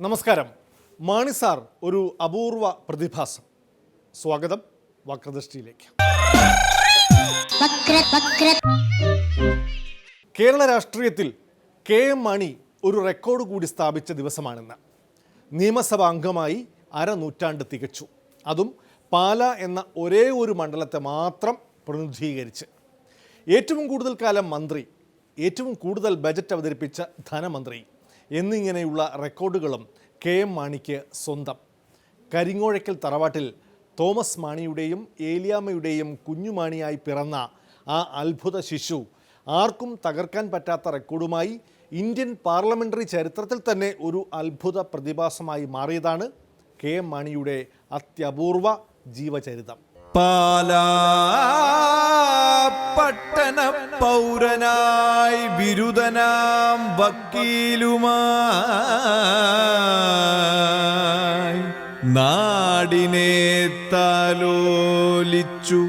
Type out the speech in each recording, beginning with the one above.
നമസ്കാരം. മാണി സാർ ഒരു അപൂർവ പ്രതിഭാസം. സ്വാഗതം വക്രദൃഷ്ടിയിലേക്ക്. വക്ര വക്ര കേരള രാഷ്ട്രീയത്തിൽ കെ എം മാണി ഒരു റെക്കോർഡ് കൂടി സ്ഥാപിച്ച ദിവസമാണെന്ന്. നിയമസഭാ അംഗമായി അരനൂറ്റാണ്ട് തികച്ചു. അതും പാല എന്ന ഒരേ ഒരു മണ്ഡലത്തെ മാത്രം പ്രതിനിധീകരിച്ച് ഏറ്റവും കൂടുതൽ കാലം മന്ത്രി ഏറ്റവും കൂടുതൽ ബജറ്റ് അവതരിപ്പിച്ച ധനമന്ത്രി എന്നിങ്ങനെയുള്ള റെക്കോർഡുകളും കെ എം മാണിക്ക് സ്വന്തം. കരിങ്ങോഴയ്ക്കൽ തറവാട്ടിൽ തോമസ് മാണിയുടെയും ഏലിയാമ്മയുടെയും കുഞ്ഞുമാണിയായി പിറന്ന ആ അത്ഭുത ശിശു ആർക്കും തകർക്കാൻ പറ്റാത്ത റെക്കോർഡുമായി ഇന്ത്യൻ പാർലമെന്ററി ചരിത്രത്തിൽ തന്നെ ഒരു അത്ഭുത പ്രതിഭാസമായി മാറിയതാണ് കെ എം മാണിയുടെ അത്യപൂർവ ജീവചരിതം. പട്ടണ പൗരനായി ബിരുദനാം വക്കീലുമായി നാടിനെ താലോലിച്ചു.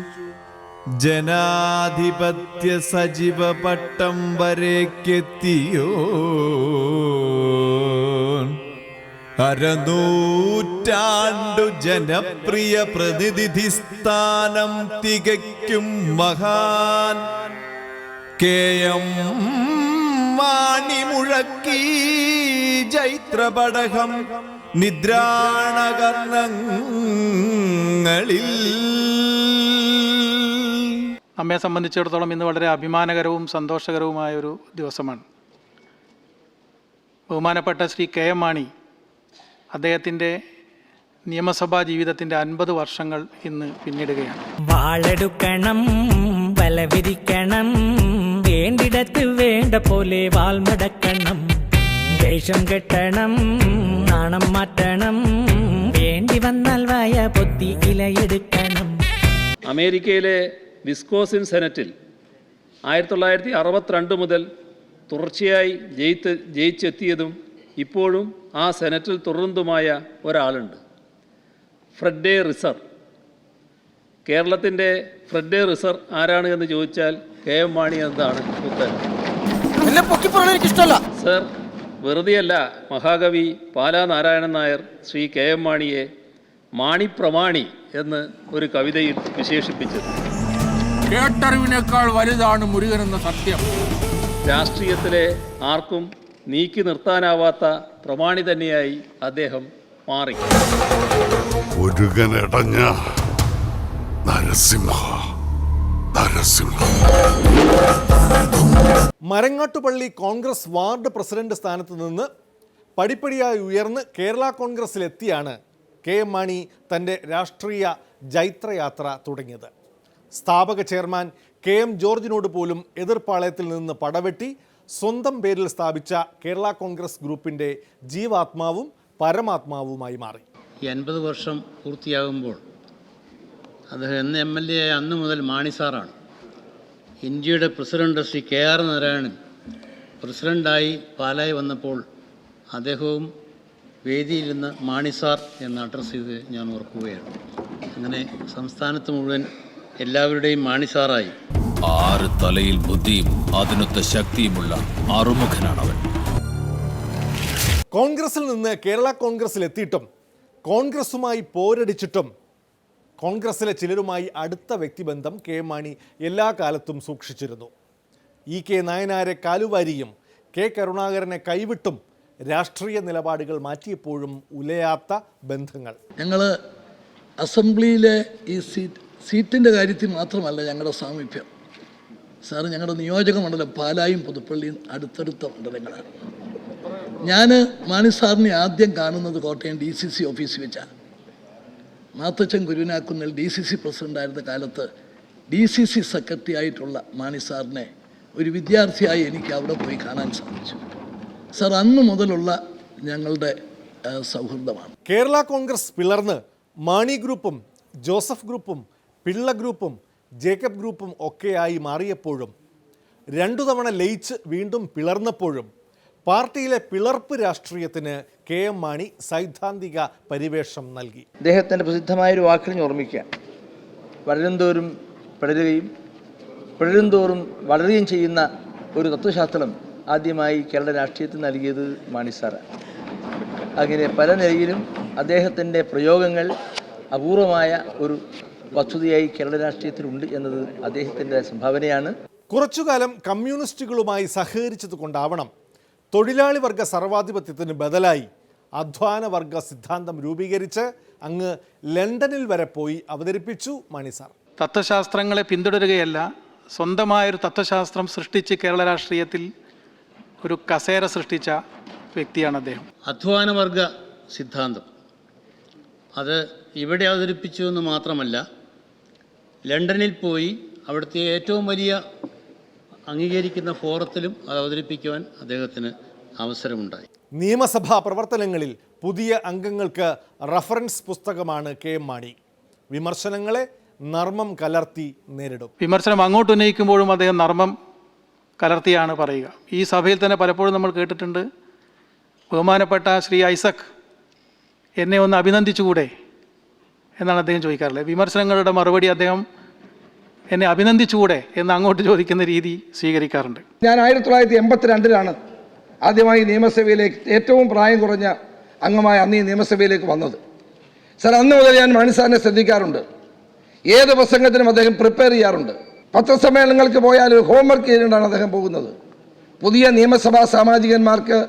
ജനാധിപത്യ സജീവ പട്ടം വരേക്കെത്തിയോ? അരനൂറ്റാണ്ടു ജനപ്രിയ പ്രതിനിധി സ്ഥാനം തികയ്ക്കും മഹാൻ. കെ എം മാണി മുഴക്കി ജൈത്രപടകം നിദ്രാണകർണങ്ങളിൽ. അമ്മയെ സംബന്ധിച്ചിടത്തോളം ഇന്ന് വളരെ അഭിമാനകരവും സന്തോഷകരവുമായ ഒരു ദിവസമാണ്. ബഹുമാനപ്പെട്ട ശ്രീ കെ എം മാണി അദ്ദേഹത്തിന്റെ നിയമസഭാ ജീവിതത്തിന്റെ അൻപത് വർഷങ്ങൾ ഇന്ന് പിന്നിടുകയാണ്. വാളെടുക്കണം വലവിരിക്കണം വേണ്ടിടത്ത് വേണ്ട പോലെ വാൾമടക്കണം വേഷം കെട്ടണം നാണം മാറ്റണം വേണ്ടി വന്നാൽ വായ പൊത്തി ഇലയെടുക്കണം. അമേരിക്കയിലെ വിസ്കോസിൻ സെനറ്റിൽ ആയിരത്തി തൊള്ളായിരത്തി അറുപത്തിരണ്ട് മുതൽ തുടർച്ചയായി ജയിത്ത് ജയിച്ചെത്തിയതും ഇപ്പോഴും ആ സെനറ്റിൽ തുടർന്നതുമായ ഒരാളുണ്ട്. ഫ്രെഡേ റിസർ. കേരളത്തിന്റെ ഫ്രെഡേ റിസർ ആരാണ് എന്ന് ചോദിച്ചാൽ കെ എം മാണി എന്നതാണ് ഉത്തരം. സർ വെറുതെയല്ല മഹാകവി പാലാ നാരായണൻ നായർ ശ്രീ കെ എം മാണിയെ മാണിപ്രമാണി എന്ന് ഒരു കവിതയിൽ വിശേഷിപ്പിച്ചത്. കേട്ടറിവിനേക്കാൾ വലുതാണ് മുരുകൻ എന്ന സത്യം. രാഷ്ട്രീയത്തിലെ ആർക്കും നീക്കി നിർത്താനാവാത്ത പ്രമാണി തന്നെയായി അദ്ദേഹം മാറി. നരസിംഹ നരസിംഹ. മരങ്ങാട്ടുപള്ളി കോൺഗ്രസ് വാർഡ് പ്രസിഡന്റ് സ്ഥാനത്ത് നിന്ന് പടിപ്പടിയായി ഉയർന്ന് കേരള കോൺഗ്രസിലെത്തിയാണ് കെ എം മാണി തന്റെ രാഷ്ട്രീയ ജൈത്രയാത്ര തുടങ്ങിയത്. സ്ഥാപക ചെയർമാൻ കെ എം ജോർജിനോട് പോലും എതിർപ്പാളയത്തിൽ നിന്ന് പടവെട്ടി സ്വന്തം പേരിൽ സ്ഥാപിച്ച കേരള കോൺഗ്രസ് ഗ്രൂപ്പിന്റെ ജീവാത്മാവും പരമാത്മാവുമായി മാറി. അൻപത് വർഷം പൂർത്തിയാകുമ്പോൾ അദ്ദേഹം എന്ന എം എൽ എ അന്ന് മുതൽ മാണി സാറാണ്. ഇന്ത്യയുടെ president Shri K R Narayanan പ്രസിഡന്റായി പാലായി വന്നപ്പോൾ അദ്ദേഹവും വേദിയിലിരുന്ന് മാണി സാർ എന്ന് അഡ്രസ്സ് ചെയ്ത് ഞാൻ ഓർക്കുകയാണ്. അങ്ങനെ സംസ്ഥാനത്ത് മുഴുവൻ എല്ലാവരുടെയും മാണി സാറായി. ആറ് തലയിൽ ബുദ്ധിയും അതിനൊത്ത ശക്തിയുമുള്ള അറുമുഖനാണ് അവൻ കോൺഗ്രസിൽ നിന്ന് കേരള കോൺഗ്രസിൽ എത്തിയിട്ടും കോൺഗ്രസുമായി പോരടിച്ചിട്ടും കോൺഗ്രസിലെ ചിലരുമായി അടുത്ത വ്യക്തിബന്ധം കെ മാണി എല്ലാ കാലത്തും സൂക്ഷിച്ചിരുന്നു. ഇ കെ നായനാരെ കാലുവാരിയും കെ കരുണാകരനെ കൈവിട്ടും രാഷ്ട്രീയ നിലപാടുകൾ മാറ്റിയപ്പോഴും ഉലയാത്ത ബന്ധങ്ങൾ. ഞങ്ങൾ അസംബ്ലിയിലെ ഈ സീറ്റ് സീറ്റിന്റെ കാര്യത്തിൽ മാത്രമല്ല ഞങ്ങളുടെ സാമീപ്യം. സാറ് ഞങ്ങളുടെ നിയോജക മണ്ഡലം പാലായും പുതുപ്പള്ളിയും അടുത്തടുത്ത മണ്ഡലങ്ങളാണ്. ഞാൻ മാണി സാറിനെ ആദ്യം കാണുന്നത് കോട്ടയം ഡി സി സി ഓഫീസിൽ വെച്ചാണ്. മാത്തച്ചൻ ഗുരുവിനാക്കുന്നിൽ ഡി സി സി പ്രസിഡന്റായിരുന്ന കാലത്ത് ഡി സി സി സെക്രട്ടറി ആയിട്ടുള്ള മാണി സാറിനെ ഒരു വിദ്യാർത്ഥിയായി എനിക്ക് അവിടെ പോയി കാണാൻ സാധിച്ചു. സാർ അന്ന് മുതലുള്ള ഞങ്ങളുടെ സൗഹൃദമാണ്. കേരള കോൺഗ്രസ് പിളർന്ന് മാണി ഗ്രൂപ്പും ജോസഫ് ഗ്രൂപ്പും പിള്ള ഗ്രൂപ്പും ജേക്കബ് ഗ്രൂപ്പും ഒക്കെയായി മാറിയപ്പോഴും രണ്ടു തവണ ലയിച്ച് വീണ്ടും പിളർന്നപ്പോഴും പാർട്ടിയിലെ പിളർപ്പ് രാഷ്ട്രീയത്തിന് കെ എം മാണി സൈദ്ധാന്തിക പരിവേഷം നൽകി. അദ്ദേഹത്തിന്റെ പ്രസിദ്ധമായൊരു വാക്കിൽ ഞാൻ ഓർമ്മിക്കുക. വളരുംതോറും പിളരുകയും പിളരുംതോറും വളരുകയും ചെയ്യുന്ന ഒരു തത്വശാസ്ത്രം ആദ്യമായി കേരള രാഷ്ട്രീയത്തിന് നൽകിയത് മാണി സാറാണ് അങ്ങനെ പല നിലയിലും അദ്ദേഹത്തിന്റെ പ്രയോഗങ്ങൾ അപൂർവമായ ഒരു വസ്തുതയായി കേരള രാഷ്ട്രീയത്തിലുണ്ട് എന്നത് അദ്ദേഹത്തിന്റെ സംഭാവനയാണ്. കുറച്ചുകാലം കമ്മ്യൂണിസ്റ്റുകളുമായി സഹകരിച്ചത് കൊണ്ടാവണം തൊഴിലാളി വർഗ സർവാധിപത്യത്തിന് ബദലായി അധ്വാന വർഗ സിദ്ധാന്തം രൂപീകരിച്ച് അങ്ങ് ലണ്ടനിൽ വരെ പോയി അവതരിപ്പിച്ചു മണി സാർ. തത്വശാസ്ത്രങ്ങളെ പിന്തുടരുകയല്ല സ്വന്തമായൊരു തത്വശാസ്ത്രം സൃഷ്ടിച്ച് കേരള രാഷ്ട്രീയത്തിൽ ഒരു കസേര സൃഷ്ടിച്ച വ്യക്തിയാണ് അദ്ദേഹം. അധ്വാനവർഗ സിദ്ധാന്തം. അത് ഇവിടെ അവതരിപ്പിച്ചു എന്ന് മാത്രമല്ല ലണ്ടനിൽ പോയി അവിടുത്തെ ഏറ്റവും വലിയ അംഗീകരിക്കുന്ന ഫോറത്തിലും അത് അവതരിപ്പിക്കുവാൻ അദ്ദേഹത്തിന് അവസരമുണ്ടായി. നിയമസഭാ പ്രവർത്തനങ്ങളിൽ പുതിയ അംഗങ്ങൾക്ക് റഫറൻസ് പുസ്തകമാണ് കെ എം മാണി. വിമർശനങ്ങളെ നർമ്മം കലർത്തി നേരിടും. വിമർശനം അങ്ങോട്ട് ഉന്നയിക്കുമ്പോഴും അദ്ദേഹം നർമ്മം കലർത്തിയാണ് പറയുക. ഈ സഭയിൽ തന്നെ പലപ്പോഴും നമ്മൾ കേട്ടിട്ടുണ്ട് ബഹുമാനപ്പെട്ട ശ്രീ ഐസക് എന്നെ ഒന്ന് അഭിനന്ദിച്ചുകൂടെ? എന്നാണ് അദ്ദേഹം ചോദിക്കാറുള്ളത്. വിമർശനങ്ങളുടെ മറുപടി അദ്ദേഹം എന്നെ അഭിനന്ദിച്ചുകൂടെ എന്ന് അങ്ങോട്ട് ചോദിക്കുന്ന രീതി സ്വീകരിക്കാറുണ്ട്. ഞാൻ ആയിരത്തി തൊള്ളായിരത്തി എൺപത്തിരണ്ടിലാണ് ആദ്യമായി നിയമസഭയിലേക്ക് ഏറ്റവും പ്രായം കുറഞ്ഞ അംഗമായ അന്ന് ഈ നിയമസഭയിലേക്ക് വന്നത്. സാർ അന്ന് മുതൽ ഞാൻ മണിസാറിനെ ശ്രദ്ധിക്കാറുണ്ട്. ഏത് പ്രസംഗത്തിനും അദ്ദേഹം പ്രിപ്പയർ ചെയ്യാറുണ്ട്. പത്രസമ്മേളനങ്ങൾക്ക് പോയാൽ ഹോംവർക്ക് ചെയ്തുകൊണ്ടാണ് അദ്ദേഹം പോകുന്നത്. പുതിയ നിയമസഭാ സാമാജികന്മാർക്ക്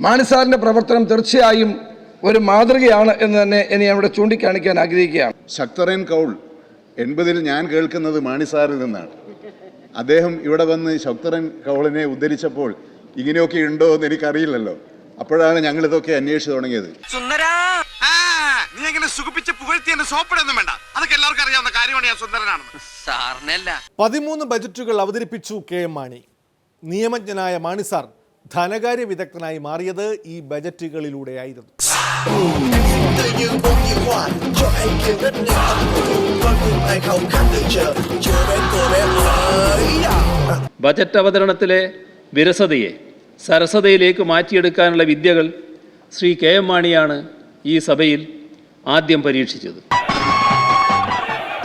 മാണിസാറിന്റെ പ്രവർത്തനം തീർച്ചയായും ഒരു മാതൃകയാണ് എന്ന് തന്നെ ഇനി അവിടെ ചൂണ്ടിക്കാണിക്കാൻ ആഗ്രഹിക്കുകയാണ്. ശക്തറേൻ കൗൾ എൺപതിൽ ഞാൻ കേൾക്കുന്നത് മാണിസാറിൽ നിന്നാണ്. അദ്ദേഹം ഇവിടെ വന്ന് ശക്തറൻ കൗളിനെ ഉദ്ധരിച്ചപ്പോൾ ഇങ്ങനെയൊക്കെ ഉണ്ടോ എന്ന് എനിക്കറിയില്ലല്ലോ. അപ്പോഴാണ് ഞങ്ങൾ ഇതൊക്കെ അന്വേഷിച്ചു തുടങ്ങിയത്. നീ എങ്ങനെ സുഖിപ്പിച്ച് പുകഴ്ത്തി എന്നെ സോപ്പിടൊന്നും വേണ്ട. അതൊക്കെ എല്ലാവർക്കും അറിയാവുന്ന കാര്യമാണ് ഞാൻ സാറിനല്ല. പതിമൂന്ന് ബജറ്റുകൾ അവതരിപ്പിച്ചു കെ എം മാണി. നിയമജ്ഞനായ മാണി സാർ ധനകാര്യ വിദഗ്ധനായി മാറിയത് ഈ ബജറ്റുകളിലൂടെയായിരുന്നു. ബജറ്റ് അവതരണത്തിലെ വിരസതയെ സരസതയിലേക്ക് മാറ്റിയെടുക്കാനുള്ള വിദ്യകൾ ശ്രീ കെ എം മാണിയാണ് ഈ സഭയിൽ ആദ്യം പരീക്ഷിച്ചത്.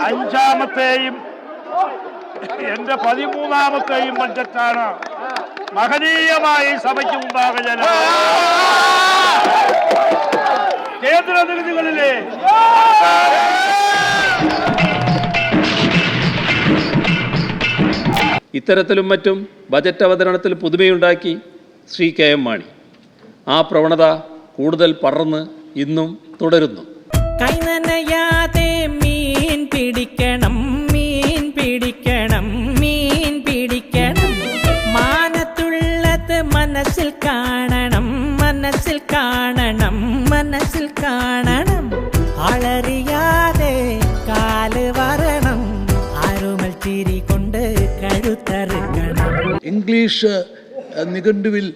അഞ്ചാമത്തെയും എന്റെ പതിമൂന്നാമത്തെയും ബഡ്ജറ്റാണ്. മഹനീയമായി സഭയ്ക്ക് മുമ്പാകെ ഞാൻ കേന്ദ്ര നികുതികളിലെ ഇത്തരത്തിലും മറ്റും ബജറ്റ് അവതരണത്തിൽ പുതുമയുണ്ടാക്കി ശ്രീ കെ എം മാണി. ആ പ്രവണത കൂടുതൽ പറന്ന് ഇന്നും തുടരുന്നു. കാണണം മനസ്സിൽ കാണണം മനസ്സിൽ കാണണം. അളറിയാതെ കാൽ വരണം അരുമൽ ചിരി കൊണ്ട് കഴുത്തറുക്കണം. ഇംഗ്ലീഷ് നിഘണ്ടുവിൽ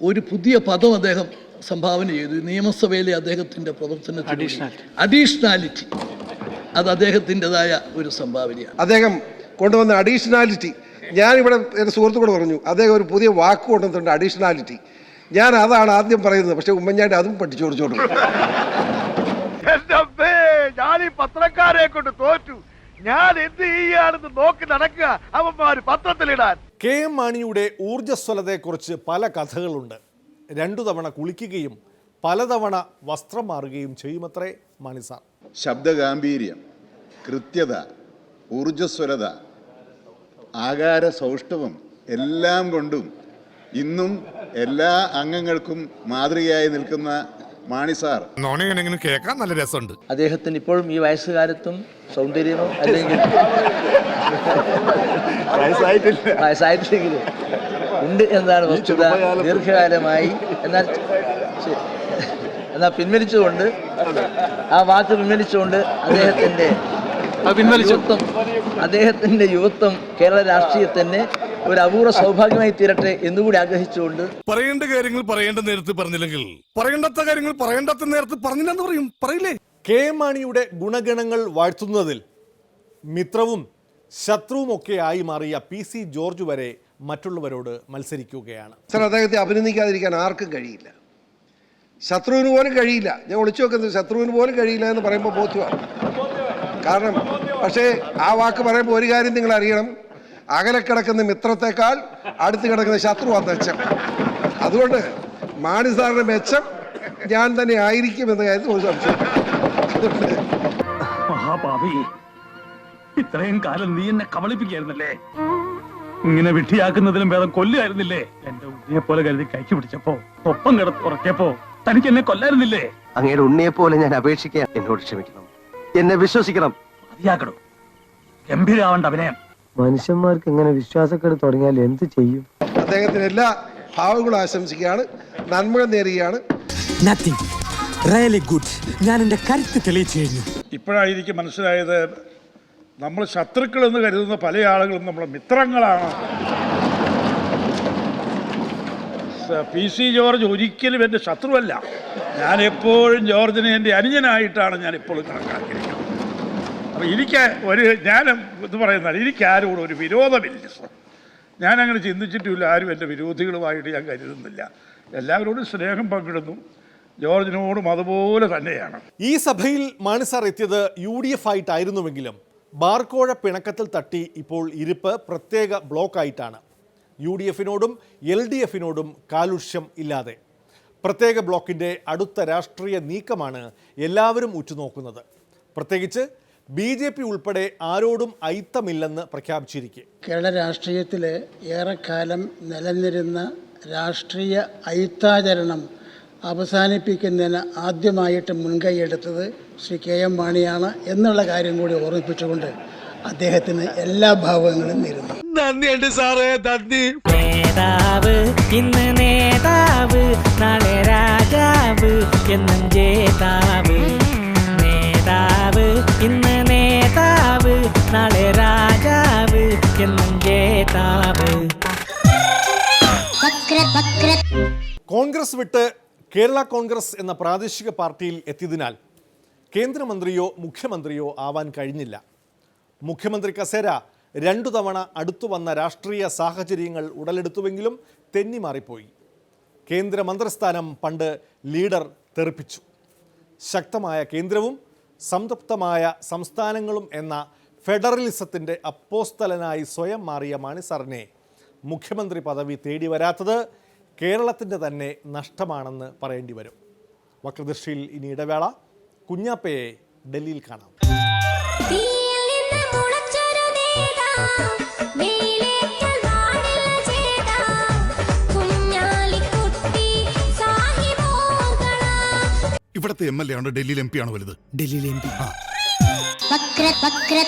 ഒരു പുതിയ പദം അദ്ദേഹം സംഭാവന ചെയ്തു. നിയമസഭയിലെ അദ്ദേഹത്തിന്റെ പ്രവർത്തനത്തിന് അഡീഷണാലിറ്റി അത് അദ്ദേഹത്തിന്റെതായ ഒരു സംഭാവനയാണ്. അദ്ദേഹം കൊണ്ടുവന്ന അഡീഷണാലിറ്റി ഞാനിവിടെ എന്റെ സുഹൃത്തുക്കളോട് പറഞ്ഞു അദ്ദേഹം ഒരു പുതിയ വാക്ക് കൊണ്ടുവന്നിട്ടുണ്ട് അഡീഷണാലിറ്റി ഞാൻ അതാണ് ആദ്യം പറയുന്നത്. പക്ഷെ ഉമ്മൻചാണ്ടി അതും പഠിച്ചു കൊടുത്തോളൂ ഞാൻ ഈ പത്രക്കാരെ കൊണ്ട് തോറ്റു. ഞാൻ എന്ത് ചെയ്യാണെന്ന് നോക്കി നടക്കുക അവന്മാര് പത്രത്തിലിടാൻ. കെ എം മാണിയുടെ ഊർജസ്വലതയെക്കുറിച്ച് പല കഥകളുണ്ട്. രണ്ടു തവണ കുളിക്കുകയും പലതവണ വസ്ത്രം മാറുകയും ചെയ്യുമത്രേ മാണി സാർ. ശബ്ദഗാംഭീര്യം കൃത്യത ഊർജസ്വലത ആകാര സൗഷ്ടവം എല്ലാം കൊണ്ടും ഇന്നും എല്ലാ അംഗങ്ങൾക്കും മാതൃകയായി നിൽക്കുന്ന മാണി സാർ. നോണെങ്ങനെ കേൾക്കാൻ നല്ല രസമുണ്ട്. അദ്ദേഹത്തിന് ഇപ്പോഴും ഈ വയസ്സുകാലത്തും സൗന്ദര്യമോ അല്ലെങ്കിൽ വയസ്സായിട്ടില്ലെങ്കിലും ഉണ്ട് എന്നാണ് വസ്തുത ദീർഘകാലമായി. എന്നാൽ. എന്നാൽ പിൻവലിച്ചുകൊണ്ട് ആ വാക്ക് പിൻവലിച്ചുകൊണ്ട് പിൻവലിച്ചു. യുവത്വം അദ്ദേഹത്തിന്റെ യുവത്വം കേരള രാഷ്ട്രീയത്തിന് ഒരു അപൂർവ സൗഭാഗ്യമായി തീരട്ടെ എന്നുകൂടി ആഗ്രഹിച്ചുകൊണ്ട് പറയേണ്ട കാര്യങ്ങൾ പറയേണ്ട നേരത്ത് പറഞ്ഞില്ലെങ്കിൽ പറയേണ്ടാത്ത കാര്യങ്ങൾ പറയേണ്ടാത്ത നേരത്ത് പറഞ്ഞില്ലെന്ന് പറയും. പറയില്ലേ? കെ മാണിയുടെ ഗുണഗണങ്ങൾ വാഴ്ത്തുന്നതിൽ മിത്രവും ശത്രുവുമൊക്കെ ആയി മാറിയ പി സി ജോർജ് വരെ മറ്റുള്ളവരോട് മത്സരിക്കുകയാണ്. സർ അദ്ദേഹത്തെ അഭിനന്ദിക്കാതിരിക്കാൻ ആർക്കും കഴിയില്ല. ശത്രുവിന് പോലും കഴിയില്ല. ഞാൻ ഒളിച്ചു വെക്കുന്നത് ശത്രുവിന് പോലും കഴിയില്ല എന്ന് പറയുമ്പോൾ ബോധ്യമാണ്. കാരണം പക്ഷേ ആ വാക്ക് പറയുമ്പോൾ ഒരു കാര്യം നിങ്ങൾ അറിയണം. അകലെ കിടക്കുന്ന മിത്രത്തെക്കാൾ അടുത്ത് കിടക്കുന്ന ശത്രുവാണ് മെച്ചം അതുകൊണ്ട് മാണി സാറിന്റെ മെച്ചം ഞാൻ തന്നെ ആയിരിക്കും എന്ന കാര്യത്തിൽ ഒരു സംശയം. മഹാപാപി ഇത്രയും കാലം നീ എന്നെ കബളിപ്പിക്കായിരുന്നല്ലേ ഇങ്ങനെ വിട്ടിയാക്കുന്നതിലും ഭേദം കൊല്ലുമായിരുന്നില്ലേ എന്റെ ഉണ്ണിയെ പോലെ കരുതി കൈക്ക് പിടിച്ചപ്പോ ഒപ്പം കിടത്ത് ഉറക്കിയപ്പോ തനിക്ക് എന്നെ കൊല്ലായിരുന്നില്ലേ? അങ്ങയുടെ ഉണ്ണിയെ പോലെ ഞാൻ അപേക്ഷിക്കാൻ എന്നോട് ക്ഷമിക്കണം. എന്നെ വിശ്വസിക്കണം. മതിയാക്കണം ഗംഭീരാവണ്ട അഭിനയം. മനുഷ്യന്മാർക്ക് ഇങ്ങനെ വിശ്വാസക്കേട് തുടങ്ങിയാൽ എന്ത് ചെയ്യും? അദ്ദേഹത്തിന് എല്ലാ ഭാവങ്ങളും ആശംസിക്കുകയാണ്. നന്മകൾ നേരുകയാണ്. നത്തിങ് റിയലി ഗുഡ് ഞാൻ എന്റെ കരുത്ത് തെളിയിച്ചു കഴിഞ്ഞു. ഇപ്പോഴായിരിക്കും മനസ്സിലായത് നമ്മൾ ശത്രുക്കൾ എന്ന് കരുതുന്ന പല ആളുകളും നമ്മളെ മിത്രങ്ങളാണ്. പി സി ജോർജ് ഒരിക്കലും എന്റെ ശത്രുവല്ല. ഞാൻ എപ്പോഴും ജോർജിനെ എന്റെ അനുജനായിട്ടാണ് ഞാൻ എപ്പോഴും കണക്കാക്കിയിരിക്കുന്നത്. അപ്പോൾ എനിക്ക് ഒരു ഞാൻ ഇത് പറയുന്നത് എനിക്ക് ആരോടും ഒരു വിരോധമില്ല സർ ഞാൻ അങ്ങനെ ചിന്തിച്ചിട്ടുമില്ല ആരും എന്റെ വിരോധികളുമായിട്ട് ഞാൻ കരുതുന്നില്ല. എല്ലാവരോടും സ്നേഹം പങ്കിടുന്നു. ജോർജിനോടും അതുപോലെ തന്നെയാണ്. ഈ സഭയിൽ മാണിസാർ എത്തിയത് യു ഡി എഫ് ആയിട്ടായിരുന്നുവെങ്കിലും ബാർക്കോഴ പിണക്കത്തിൽ തട്ടി ഇപ്പോൾ ഇരിപ്പ് പ്രത്യേക ബ്ലോക്കായിട്ടാണ്. യു ഡി എഫിനോടും എൽ ഡി എഫിനോടും കാലുഷ്യം ഇല്ലാതെ. പ്രത്യേക ബ്ലോക്കിന്റെ അടുത്ത രാഷ്ട്രീയ നീക്കമാണ് എല്ലാവരും ഉറ്റുനോക്കുന്നത്. പ്രത്യേകിച്ച് ബി ജെ പി ഉൾപ്പെടെ ആരോടും ഐത്തമില്ലെന്ന് പ്രഖ്യാപിച്ചിരിക്കെ. കേരള രാഷ്ട്രീയത്തിൽ ഏറെക്കാലം നിലനിരുന്ന രാഷ്ട്രീയ ഐത്താചരണം അവസാനിപ്പിക്കുന്നതിന് ആദ്യമായിട്ട് മുൻകൈയെടുത്തത് ശ്രീ കെ എം മാണിയാണ് എന്നുള്ള കാര്യം കൂടി ഓർമ്മിപ്പിച്ചുകൊണ്ട് അദ്ദേഹത്തിന് എല്ലാ ഭാവങ്ങളും നേരുന്നു. നന്ദിയുണ്ട് സാറേ നന്ദി. നേതാവ് ഇന്ന് നേതാവ് നാളെ രാജാവ് എന്നും ജേതാവ്. നേതാവ് ഇന്ന് നേതാവ് നാളെ രാജാവ് എന്നും ജേതാവ്. കോൺഗ്രസ് വിട്ട് കേരള കോൺഗ്രസ് എന്ന പ്രാദേശിക പാർട്ടിയിൽ എത്തിയതിനാൽ കേന്ദ്രമന്ത്രിയോ മുഖ്യമന്ത്രിയോ ആവാൻ കഴിഞ്ഞില്ല. മുഖ്യമന്ത്രി കസേര രണ്ടു തവണ അടുത്തു വന്ന രാഷ്ട്രീയ സാഹചര്യങ്ങൾ ഉടലെടുത്തുവെങ്കിലും തെന്നിമാറിപ്പോയി കേന്ദ്രമന്ത്രിസ്ഥാനം പണ്ട് ലീഡർ തെറിപ്പിച്ചു. ശക്തമായ കേന്ദ്രവും സംതൃപ്തമായ സംസ്ഥാനങ്ങളും എന്ന ഫെഡറലിസത്തിന്റെ അപ്പോസ്തലനായി സ്വയം മാറിയ മാണിസറിനെ മുഖ്യമന്ത്രി പദവി തേടി വരാത്തത് കേരളത്തിന്റെ തന്നെ നഷ്ടമാണെന്ന് പറയേണ്ടി വരും. വക്രദൃഷ്ടിയിൽ ഇനി ഇടവേള. കുഞ്ഞാപ്പയെ ഡൽഹിയിൽ കാണാം. തീയിൽ ഇവിടത്തെ എം എൽ എ ആണോ? ഡൽഹിയിൽ എം പി ആണോ വലുത്? ഡൽഹിയിലെ എം പി വക്ര വക്ര